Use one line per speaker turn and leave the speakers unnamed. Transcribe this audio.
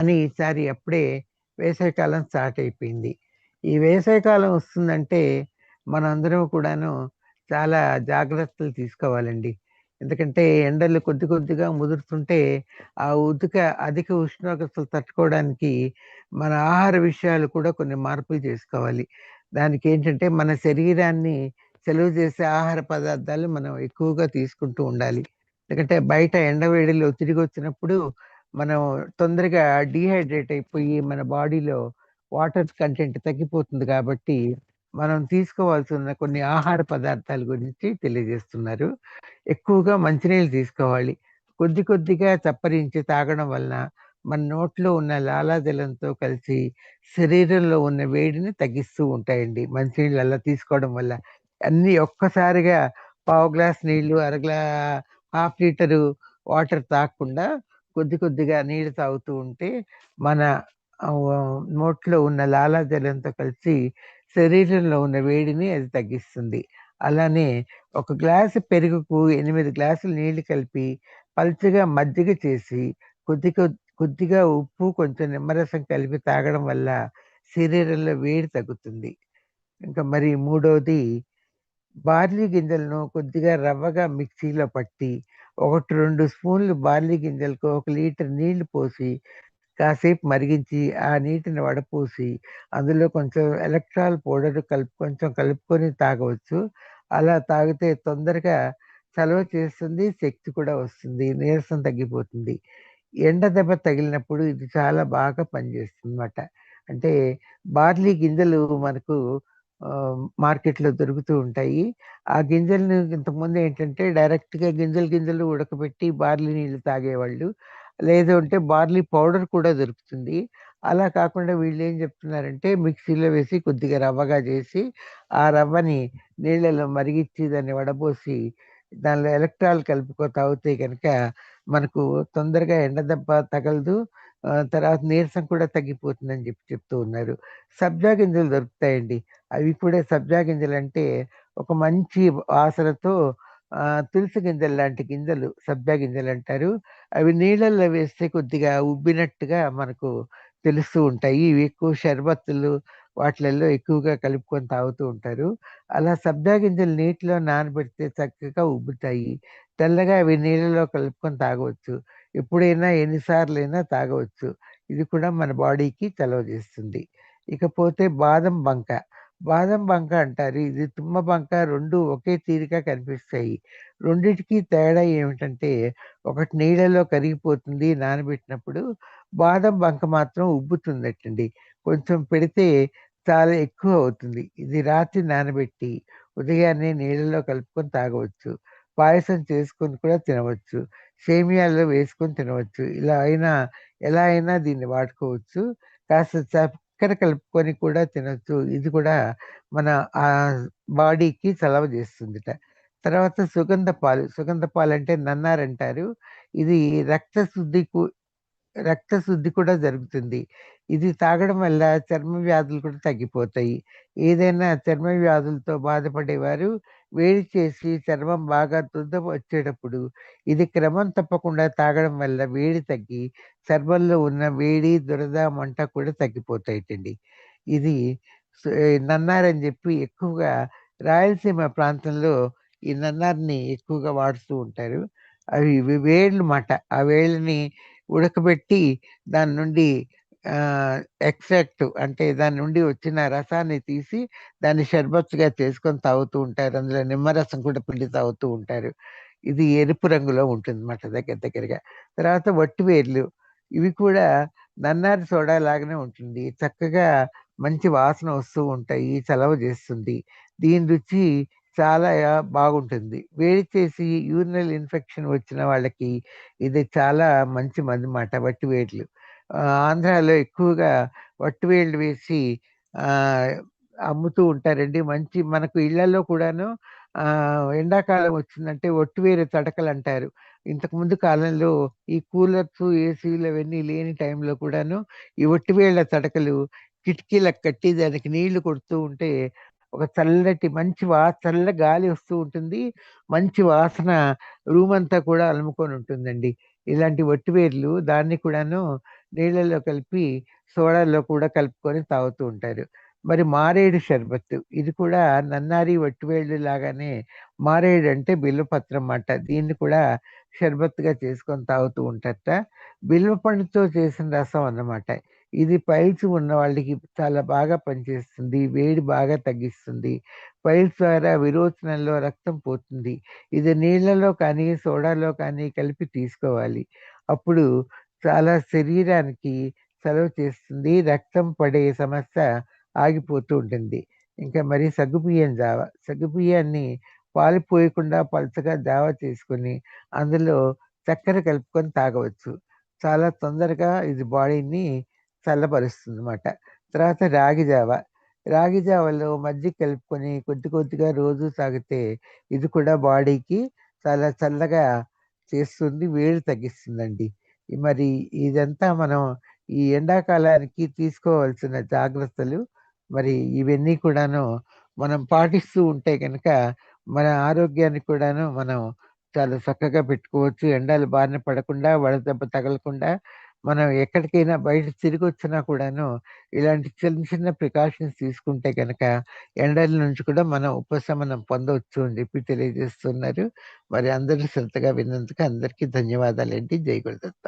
కానీ ఈసారి అప్పుడే వేసవికాలం స్టార్ట్ అయిపోయింది. ఈ వేసవికాలం వస్తుందంటే మనందరం కూడాను చాలా జాగ్రత్తలు తీసుకోవాలండి. ఎందుకంటే ఎండలు కొద్ది కొద్దిగా ముదురుతుంటే ఆ ఉదుక అధిక ఉష్ణోగ్రతలు తట్టుకోవడానికి మన ఆహార విషయాలు కూడా కొన్ని మార్పులు చేసుకోవాలి. దానికి ఏంటంటే మన శరీరాన్ని సెలవు చేసే ఆహార పదార్థాలు మనం ఎక్కువగా తీసుకుంటూ ఉండాలి. ఎందుకంటే బయట ఎండ వేడిలో తిరిగొచ్చినప్పుడు మనం తొందరగా డీహైడ్రేట్ అయిపోయి మన బాడీలో వాటర్ కంటెంట్ తగ్గిపోతుంది కాబట్టి మనం తీసుకోవాల్సిన కొన్ని ఆహార పదార్థాల గురించి తెలియజేస్తున్నారు. ఎక్కువగా మంచినీళ్ళు తీసుకోవాలి. కొద్ది కొద్దిగా చప్పరించి తాగడం వలన మన నోట్లో ఉన్న లాలాజలంతో కలిసి శరీరంలో ఉన్న వేడిని తగ్గిస్తూ ఉంటాయండి. మంచినీళ్ళు అలా తీసుకోవడం వల్ల. అన్నీ ఒక్కసారిగా పావు గ్లాస్ నీళ్ళు, అరగ్లా హాఫ్ లీటరు వాటర్ తాగకుండా కొద్ది కొద్దిగా నీళ్ళు తాగుతూ ఉంటే మన నోట్లో ఉన్న లాలాజలంతో కలిసి శరీరంలో ఉన్న వేడిని అది తగ్గిస్తుంది. అలానే ఒక గ్లాసు పెరుగుకు ఎనిమిది గ్లాసులు నీళ్ళు కలిపి పలుచగా మజ్జిగ చేసి కొద్ది కొద్దిగా ఉప్పు, కొంచెం నిమ్మరసం కలిపి తాగడం వల్ల శరీరంలో వేడి తగ్గుతుంది. ఇంకా మరి మూడవది బార్లీ గింజలను కొద్దిగా రవ్వగా మిక్సీలో పట్టి 1, 2 స్పూన్లు బార్లీ గింజలకు ఒక లీటర్ నీళ్ళు పోసి కాసేపు మరిగించి ఆ నీటిని వడపోసి అందులో కొంచెం ఎలక్ట్రాల్ పౌడర్ కలుపు కొంచెం కలుపుకొని తాగవచ్చు. అలా తాగితే తొందరగా చలవ చేస్తుంది. శక్తి కూడా వస్తుంది. నీరసం తగ్గిపోతుంది. ఎండ దెబ్బ తగిలినప్పుడు ఇది చాలా బాగా పనిచేస్తుందన్నమాట. అంటే బార్లీ గింజలు మనకు మార్కెట్‌లో దొరుకుతూ ఉంటాయి. ఆ గింజలను ఇంతకుముందు ఏంటంటే డైరెక్ట్‌గా గింజలు గింజలు ఉడకబెట్టి బార్లీ నీళ్ళు తాగేవాళ్ళు. లేదు అంటే బార్లీ పౌడర్ కూడా దొరుకుతుంది. అలా కాకుండా వీళ్ళు ఏం చెప్తున్నారంటే మిక్సీలో వేసి కొద్దిగా రవ్వగా చేసి, ఆ రవ్వని నీళ్ళలో మరిగిచ్చి దాన్ని వడబోసి దానిలో ఎలక్ట్రాల్ కలుపుకో తాగితే కనుక మనకు తొందరగా ఎండ దెబ్బ తగలదు. తర్వాత నీరసం కూడా తగ్గిపోతుందని చెప్పి చెప్తూ ఉన్నారు. సబ్జా గింజలు దొరుకుతాయండి. అవి కూడా సబ్జా గింజలు అంటే ఒక మంచి వాసనతో తులసి గింజలు లాంటి గింజలు సబ్జా గింజలు అంటారు అవి నీళ్ళల్లో వేస్తే కొద్దిగా ఉబ్బినట్టుగా మనకు తెలుస్తూ ఉంటాయి. ఇవి ఎక్కువ షర్బత్తులు వాటిలలో ఎక్కువగా కలుపుకొని తాగుతూ ఉంటారు. అలా సబ్జా గింజలు నీటిలో నానబెడితే చక్కగా ఉబ్బుతాయి. తెల్లగా అవి నీళ్ళలో కలుపుకొని తాగవచ్చు. ఎప్పుడైనా ఎన్ని సార్లైనా తాగవచ్చు. ఇది కూడా మన బాడీకి చలవ చేస్తుంది. ఇకపోతే బాదం బంక. బాదం బంక అంటారు. ఇది తుమ్మ బంక 2 ఒకే తీరుగా కనిపిస్తాయి. రెండిటికి తేడా ఏమిటంటే ఒకటి నీళ్ళలో కరిగిపోతుంది నానబెట్టినప్పుడు. బాదం బంక మాత్రం ఉబ్బుతుందటండి. కొంచెం పెడితే చాలా ఎక్కువ అవుతుంది. ఇది రాత్రి నానబెట్టి ఉదయాన్నే నీళ్ళలో కలుపుకొని తాగవచ్చు. పాయసం చేసుకొని కూడా తినవచ్చు. సేమియాల్లో వేసుకొని తినవచ్చు. ఇలా అయినా ఎలా అయినా దీన్ని వాడుకోవచ్చు. కాస్త చక్కెర కలుపుకొని కూడా తినొచ్చు. ఇది కూడా మన ఆహ్, బాడీకి చలవ చేస్తుంది తర్వాత సుగంధ పాలు. సుగంధ పాలంటే నన్నారంటారు. ఇది రక్త శుద్ధికు రక్త శుద్ధి కూడా జరుగుతుంది. ఇది తాగడం వల్ల చర్మ వ్యాధులు కూడా తగ్గిపోతాయి. ఏదైనా చర్మ వ్యాధులతో బాధపడేవారు వేడి చేసి చర్మం బాగా దురద వచ్చేటప్పుడు ఇది క్రమం తప్పకుండా తాగడం వల్ల వేడి తగ్గి చర్మంలో ఉన్న వేడి, దురద, మంట కూడా తగ్గిపోతాయిటండి ఇది నన్నారని చెప్పి ఎక్కువగా రాయలసీమ ప్రాంతంలో ఈ నన్నారిని ఎక్కువగా వాడుతూ ఉంటారు. అవి వేళ్ళు మాట. ఆ వేళ్ళని ఉడకబెట్టి దాని నుండి ఎక్స్ట్రాక్ట్ అంటే దాని నుండి వచ్చిన రసాన్ని తీసి దాన్ని షర్బత్తుగా చేసుకొని తాగుతూ ఉంటారు. అందులో నిమ్మరసం కూడా పిండి తాగుతూ ఉంటారు. ఇది ఎరుపు రంగులో ఉంటుంది మాట దగ్గర దగ్గరగా. తర్వాత వట్టివేర్లు. ఇవి కూడా నన్నారి సోడా లాగానే ఉంటుంది. చక్కగా మంచి వాసన వస్తూ ఉంటాయి. చలవ చేస్తుంది. దీని రుచి చాలా బాగుంటుంది. వేడి చేసి యూరినల్ ఇన్ఫెక్షన్ వచ్చిన వాళ్ళకి ఇది చాలా మంచి మందుమాట మాట వట్టివేళ్ళు ఆంధ్రాలో ఎక్కువగా వట్టివేళ్ళు వేసి అమ్ముతూ ఉంటారండి. మంచి మనకు ఇళ్ళలో కూడాను ఎండాకాలం వచ్చిందంటే వట్టివేరు తడకలంటారు. ఇంతకుముందు కాలంలో ఈ కూలర్స్ ఏసీలు అవన్నీ లేని టైంలో కూడాను ఈ వట్టివేళ్ళ తడకలు కిటికీలకు కట్టి దానికి నీళ్ళు కొడుతూ ఉంటే ఒక చల్లటి మంచి వా చల్ల గాలి వస్తూ ఉంటుంది. మంచి వాసన రూమంతా కూడా అలుముకొని ఉంటుందండి. ఇలాంటి వట్టివేర్లు దాన్ని కూడాను నీళ్ళల్లో కలిపి సోడాలో కూడా కలుపుకొని తాగుతూ ఉంటారు. మరి మారేడు షర్బత్తు ఇది కూడా నన్నారి వట్టివేళ్ళు లాగానే మారేడు అంటే బిల్వపత్రం మాట. దీన్ని కూడా షర్బత్తుగా చేసుకొని తాగుతూ ఉంటారట. బిల్వ పండుతో చేసిన రసం అన్నమాట. ఇది పైల్స్ ఉన్న వాళ్ళకి చాలా బాగా పనిచేస్తుంది. వేడి బాగా తగ్గిస్తుంది. పైల్స్ ద్వారా విరోచనంలో రక్తం పోతుంది. ఇది నీళ్ళలో కానీ, సోడాలో కానీ కలిపి తీసుకోవాలి. అప్పుడు చాలా శరీరానికి సెలవు చేస్తుంది. రక్తం పడే సమస్య ఆగిపోతూ ఉంటుంది. ఇంకా మరి సగ్గుబియ్యం జావ. సగ్గుబియ్యాన్ని పాలు పోయకుండా పలుచగా జావ చేసుకొని, అందులో చక్కెర కలుపుకొని తాగవచ్చు. చాలా తొందరగా ఇది బాడీని చల్లబరుస్తుందన్నమాట. తర్వాత రాగి జావ. రాగి జావలో మజ్జిగ కలుపుకొని కొద్ది కొద్దిగా రోజు తాగితే ఇది కూడా బాడీకి చాలా చల్లగా చేస్తుంది. వేడి తగ్గిస్తుందండి. మరి ఇదంతా మనం ఈ ఎండాకాలానికి తీసుకోవాల్సిన జాగ్రత్తలు. మరి ఇవన్నీ కూడాను మనం పాటిస్తూ ఉంటే కనుక మన ఆరోగ్యాన్ని కూడాను మనం చాలా చక్కగా పెట్టుకోవచ్చు. ఎండలు బారిన పడకుండా, వడదెబ్బ తగలకుండా మనం ఎక్కడికైనా బయట తిరిగొచ్చినా కూడాను ఇలాంటి చిన్న చిన్న ప్రికాషన్స్ తీసుకుంటే గనక ఎండల నుంచి కూడా మనం ఉపశమనం పొందవచ్చు అని చెప్పి తెలియజేస్తున్నారు. మరి అందరూ శ్రద్ధగా విన్నందుకు అందరికీ ధన్యవాదాలండి. జై గురుదత్త.